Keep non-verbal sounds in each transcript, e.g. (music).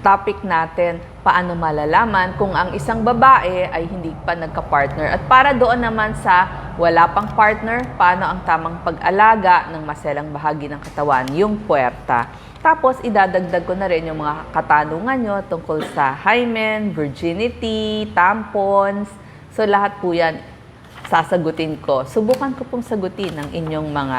topic natin, paano malalaman kung ang isang babae ay hindi pa nagka-partner. At para doon naman sa wala pang partner, paano ang tamang pag-alaga ng maselang bahagi ng katawan, yung puwerta. Tapos, idadagdag ko na rin yung mga katanungan nyo tungkol sa hymen, virginity, tampons. So, lahat po yan sasagutin ko. Subukan ko pong sagutin ang inyong mga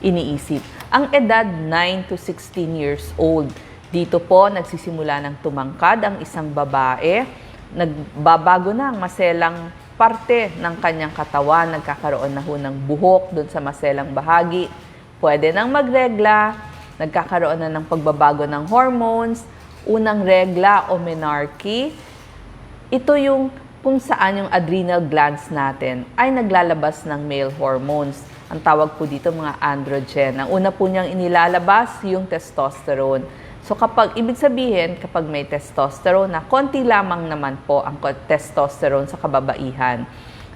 iniisip. Ang edad 9 to 16 years old. Dito po nagsisimula ng tumangkad ang isang babae. Nagbabago na ang maselang parte ng kanyang katawan. Nagkakaroon na ho ng buhok doon sa maselang bahagi. Pwede nang magregla. Nagkakaroon na ng pagbabago ng hormones. Unang regla o menarche. Ito yung kung saan yung adrenal glands natin ay naglalabas ng male hormones. Ang tawag po dito mga androgen. Ang una po niyang inilalabas yung testosterone. So kapag, ibig sabihin, kapag may testosterone na, konti lamang naman po ang testosterone sa kababaihan.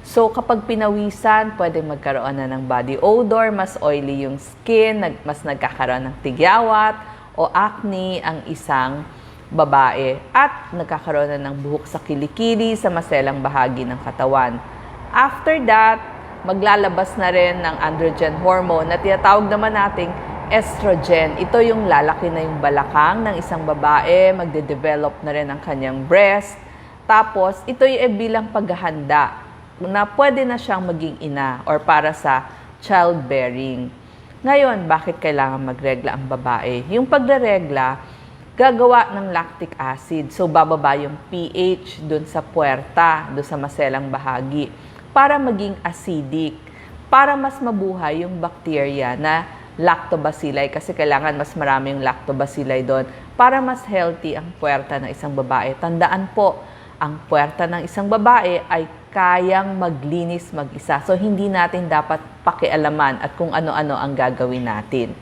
So kapag pinawisan, pwede magkaroon na ng body odor, mas oily yung skin, nag, mas nagkakaroon ng tigyawat o acne ang isang babae at nagkakaroon na ng buhok sa kilikili sa maselang bahagi ng katawan. After that, maglalabas na rin ng androgen hormone na tinatawag naman nating estrogen. Ito yung lalaki na yung balakang ng isang babae, magde-develop na rin ang kanyang breast. Tapos, ito yung bilang paghahanda na pwede na siyang maging ina or para sa childbearing. Ngayon, bakit kailangan magregla ang babae? Yung pagre-regla, gagawa ng lactic acid. So, bababa yung pH dun sa puerta, dun sa maselang bahagi, para maging acidic, para mas mabuhay yung bacteria na lactobacilli kasi kailangan mas marami yung lactobacilli doon para mas healthy ang puerta ng isang babae. Tandaan po, ang puerta ng isang babae ay kayang maglinis mag-isa. So, hindi natin dapat pakialaman at kung ano-ano ang gagawin natin.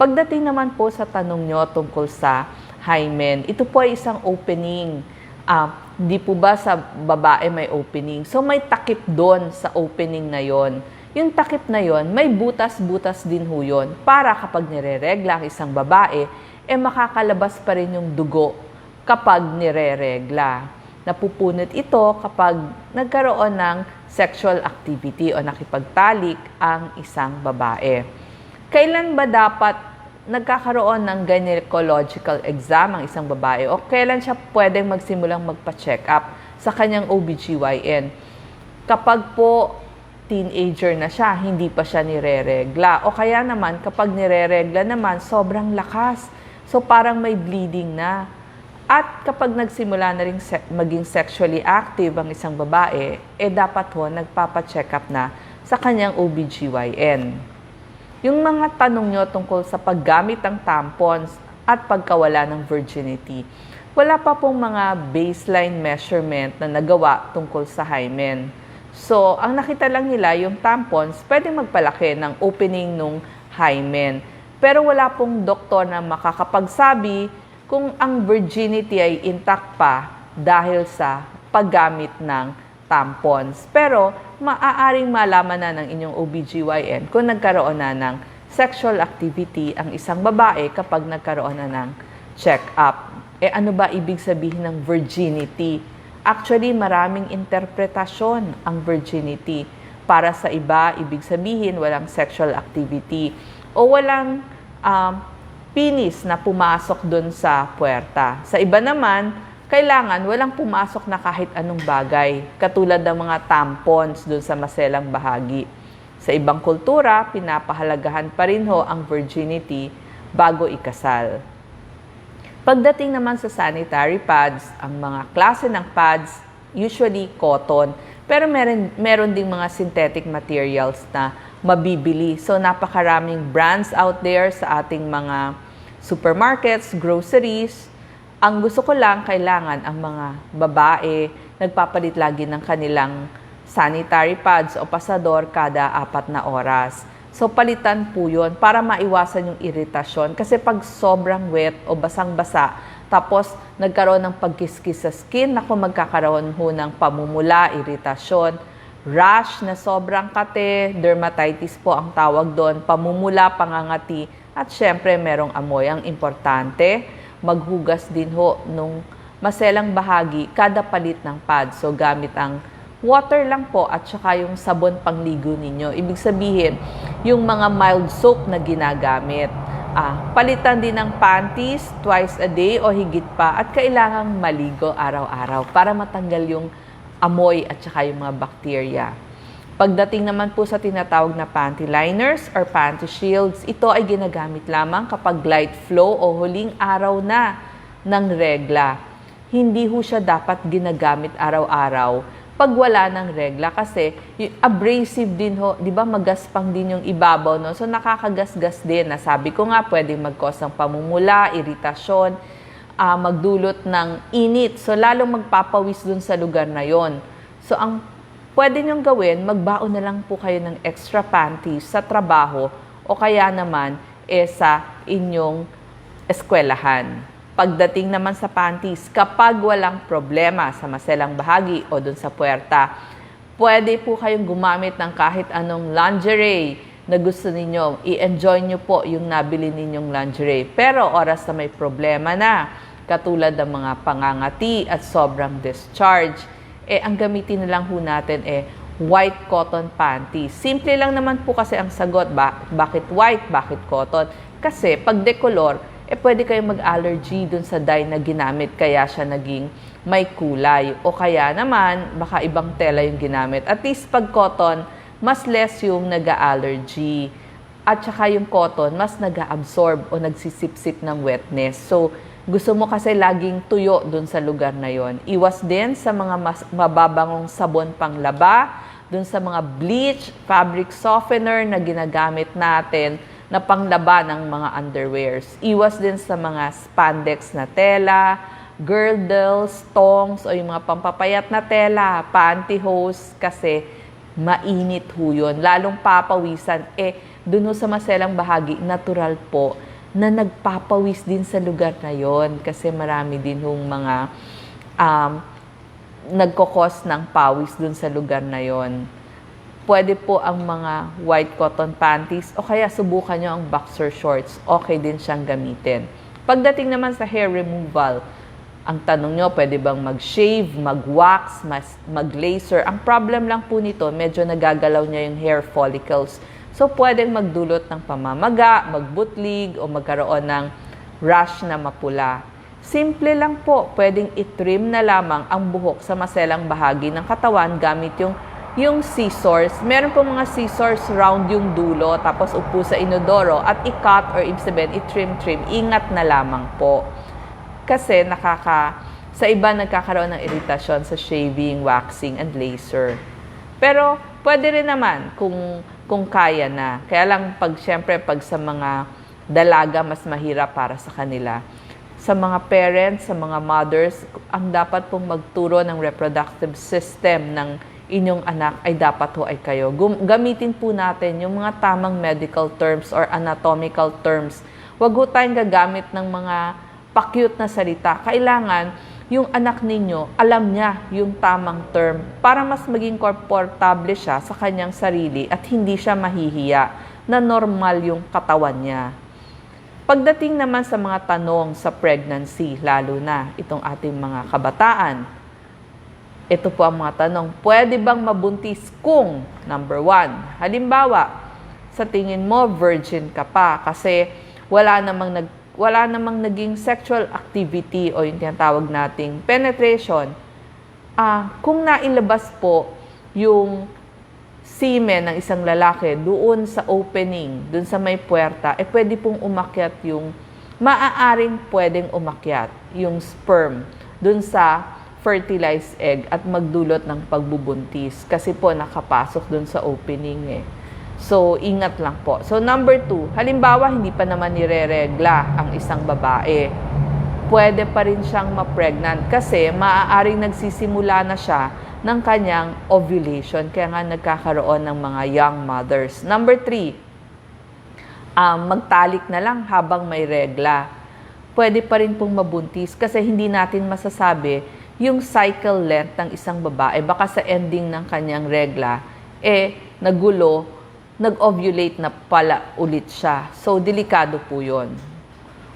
Pagdating naman po sa tanong nyo tungkol sa hymen, ito po ay isang opening. Ah, Hindi po ba sa babae may opening? So may takip doon sa opening na yon. Yung takip na yon, may butas-butas din ho yun para kapag nire-regla ang isang babae, eh makakalabas pa rin yung dugo kapag nire-regla. Napupunot ito kapag nagkaroon ng sexual activity o nakipagtalik ang isang babae. Kailan ba dapat nagkakaroon ng gynecological exam ang isang babae o kailan siya pwedeng magsimulang magpa-check up sa kanyang OBGYN? Kapag po teenager na siya, hindi pa siya nire-regla. O kaya naman, kapag nire-regla naman, sobrang lakas. So parang may bleeding na. At kapag nagsimula na rin se- maging sexually active ang isang babae, eh dapat ho nagpapa-check up na sa kanyang OBGYN. Yung mga tanong nyo tungkol sa paggamit ng tampons at pagkawala ng virginity, wala pa pong mga baseline measurement na nagawa tungkol sa hymen. So, ang nakita lang nila, yung tampons, pwedeng magpalaki ng opening ng hymen. Pero wala pong doktor na makakapagsabi kung ang virginity ay intact pa dahil sa paggamit ng tampons. Pero maaaring malaman na ng inyong OBGYN kung nagkaroon na ng sexual activity ang isang babae kapag nagkaroon na ng check-up. Eh ano ba ibig sabihin ng virginity? Actually, maraming interpretasyon ang virginity. Para sa iba, ibig sabihin walang sexual activity o walang um, penis na pumasok doon sa puerta. Sa iba naman, kailangan walang pumasok na kahit anong bagay, katulad ng mga tampons doon sa maselang bahagi. Sa ibang kultura, pinapahalagahan pa rin ho ang virginity bago ikasal. Pagdating naman sa sanitary pads, ang mga klase ng pads, usually cotton, pero meron, meron ding mga synthetic materials na mabibili. So napakaraming brands out there sa ating mga supermarkets, groceries. Ang gusto ko lang, kailangan ang mga babae nagpapalit lagi ng kanilang sanitary pads o pasador kada apat na oras. So palitan po yun para maiwasan yung iritasyon. Kasi pag sobrang wet o basang-basa, tapos nagkaroon ng pagkiskis sa skin, ako magkakaroon ho ng pamumula, iritasyon, rash na sobrang kate, dermatitis po ang tawag doon, pamumula, pangangati, at syempre merong amoy. Ang importante, maghugas din ho nung maselang bahagi kada palit ng pad. So gamit ang water lang po at saka yung sabon pangligo ninyo. Ibig sabihin, yung mga mild soap na ginagamit. Ah, palitan din ng panties twice a day o higit pa at kailangang maligo araw-araw para matanggal yung amoy at saka yung mga bacteria. Pagdating naman po sa tinatawag na panty liners or panty shields, ito ay ginagamit lamang kapag light flow o huling araw na ng regla. Hindi ho siya dapat ginagamit araw-araw pag wala ng regla kasi abrasive din ho, 'di ba magaspang din yung ibabaw no. So nakakagasgas din. Nasabi ko nga pwedeng mag-cause ng pamumula, iritasyon, ah, magdulot ng init. So lalong magpapawis dun sa lugar na 'yon. So ang pwede niyong gawin, magbaon na lang po kayo ng extra panties sa trabaho o kaya naman eh, sa inyong eskwelahan. Pagdating naman sa panties, kapag walang problema sa maselang bahagi o dun sa puwerta, pwede po kayong gumamit ng kahit anong lingerie na gusto ninyo. I-enjoy nyo po yung nabili ninyong lingerie. Pero oras na may problema na, katulad ng mga pangangati at sobrang discharge, eh ang gamitin na lang ho natin eh white cotton panties. Simple lang naman po kasi ang sagot. Ba- bakit white? Bakit cotton? Kasi pag decolor, eh pwede kayong mag-allergy dun sa dye na ginamit kaya siya naging may kulay. O kaya naman, baka ibang tela yung ginamit. At least pag cotton, mas less yung nag-allergy. At saka yung cotton, mas nag-absorb o nagsisipsip ng wetness. So, gusto mo kasi laging tuyo dun sa lugar na yon. Iwas din sa mga mas, mababangong sabon panglaba, dun sa mga bleach, fabric softener na ginagamit natin na panglaba ng mga underwears. Iwas din sa mga spandex na tela, girdles, tongs, o yung mga pampapayat na tela, pantyhose, kasi mainit ho yun. Lalong papawisan. Eh, dun sa maselang bahagi, natural po, na nagpapawis din sa lugar na yon kasi marami din hong mga um, nagkokos ng pawis dun sa lugar na yon pwede po ang mga white cotton panties o kaya subukan nyo ang boxer shorts. Okay din siyang gamitin. Pagdating naman sa hair removal, ang tanong nyo, pwede bang mag-shave, mag-wax, mag-laser? Ang problem lang po nito, medyo nagagalaw niya yung hair follicles. So, pwedeng magdulot ng pamamaga, magbutlig, o magkaroon ng rash na mapula. Simple lang po, pwedeng itrim na lamang ang buhok sa maselang bahagi ng katawan gamit yung yung scissors, meron po mga scissors round yung dulo, tapos upo sa inodoro, at i-cut or ibig sabihin, i-trim-trim, ingat na lamang po. Kasi nakaka, sa iba nagkakaroon ng iritasyon sa shaving, waxing, and laser. Pero pwede rin naman kung, kung kaya na. Kaya lang pag, syempre, pag sa mga dalaga, mas mahirap para sa kanila. Sa mga parents, sa mga mothers, ang dapat pong magturo ng reproductive system ng inyong anak ay dapat ho ay kayo. Gamitin po natin yung mga tamang medical terms or anatomical terms. Huwag ho tayong gagamit ng mga pakyut na salita. Kailangan yung anak ninyo, alam niya yung tamang term para mas maging komportable siya sa kanyang sarili at hindi siya mahihiya na normal yung katawan niya. Pagdating naman sa mga tanong sa pregnancy, lalo na itong ating mga kabataan, ito po ang mga tanong. Pwede bang mabuntis kung, number one, halimbawa, sa tingin mo, virgin ka pa kasi wala namang, nag, wala namang naging sexual activity o yung tinatawag nating penetration. Ah, kung nailabas po yung semen ng isang lalaki doon sa opening, doon sa may puerta, eh pwede pong umakyat yung, maaaring pwedeng umakyat yung sperm doon sa fertilized egg at magdulot ng pagbubuntis kasi po nakapasok dun sa opening eh. So, ingat lang po. So, number two, halimbawa hindi pa naman nire-regla ang isang babae. Pwede pa rin siyang ma-pregnant kasi maaaring nagsisimula na siya ng kanyang ovulation. Kaya nga nagkakaroon ng mga young mothers. Number three, um, magtalik na lang habang may regla. Pwede pa rin pong mabuntis kasi hindi natin masasabi yung cycle length ng isang babae, baka sa ending ng kanyang regla, eh, nagulo, nag-ovulate na pala ulit siya. So, delikado po yon.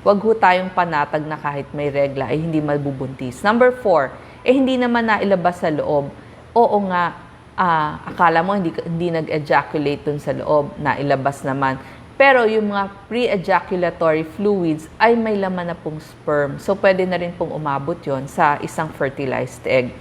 wag ho tayong panatag na kahit may regla ay hindi mabubuntis. Number four, eh hindi naman nailabas sa loob. Oo nga, ah, akala mo hindi, hindi nag-ejaculate dun sa loob, nailabas naman. Pero yung mga pre-ejaculatory fluids ay may laman na pong sperm. So pwede na rin pong umabot yon sa isang fertilized egg.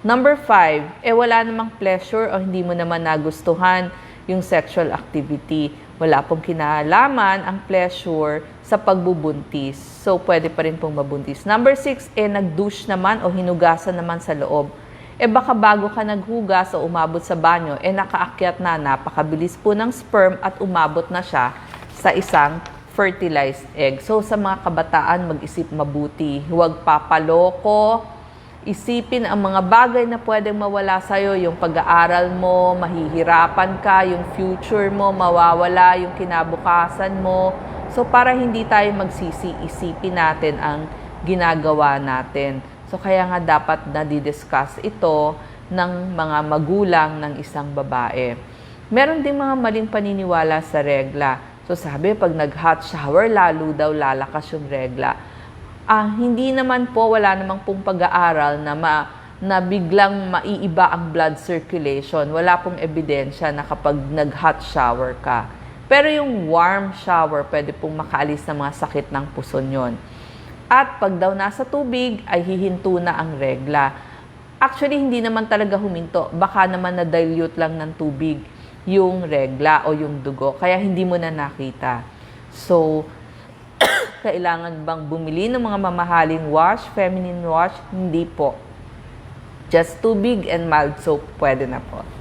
Number five, eh wala namang pleasure o hindi mo naman nagustuhan yung sexual activity. Wala pong kinalaman ang pleasure sa pagbubuntis. So, pwede pa rin pong mabuntis. Number six, eh nag-douche naman o hinugasan naman sa loob. Eh baka bago ka naghugas o umabot sa banyo, eh nakaakyat na, napakabilis po ng sperm at umabot na siya sa isang fertilized egg. So, sa mga kabataan, mag-isip mabuti. Huwag papaloko, isipin ang mga bagay na pwedeng mawala sa'yo, yung pag-aaral mo, mahihirapan ka, yung future mo, mawawala, yung kinabukasan mo. So para hindi tayo magsisi, isipin natin ang ginagawa natin. So kaya nga dapat na-discuss ito ng mga magulang ng isang babae. Meron ding mga maling paniniwala sa regla. So sabi, pag nag-hot shower, lalo daw lalakas yung regla ah, hindi naman po, wala namang pong pag-aaral na, ma, na biglang maiiba ang blood circulation. Wala pong ebidensya na kapag nag-hot shower ka. Pero yung warm shower, pwede pong makaalis ng mga sakit ng puson yon. At pag daw nasa tubig, ay hihinto na ang regla. Actually, hindi naman talaga huminto. Baka naman na-dilute lang ng tubig yung regla o yung dugo. Kaya hindi mo na nakita. So, (coughs) kailangan bang bumili ng mga mamahaling wash, feminine wash? Hindi po. Just tubig and mild soap, pwede na po.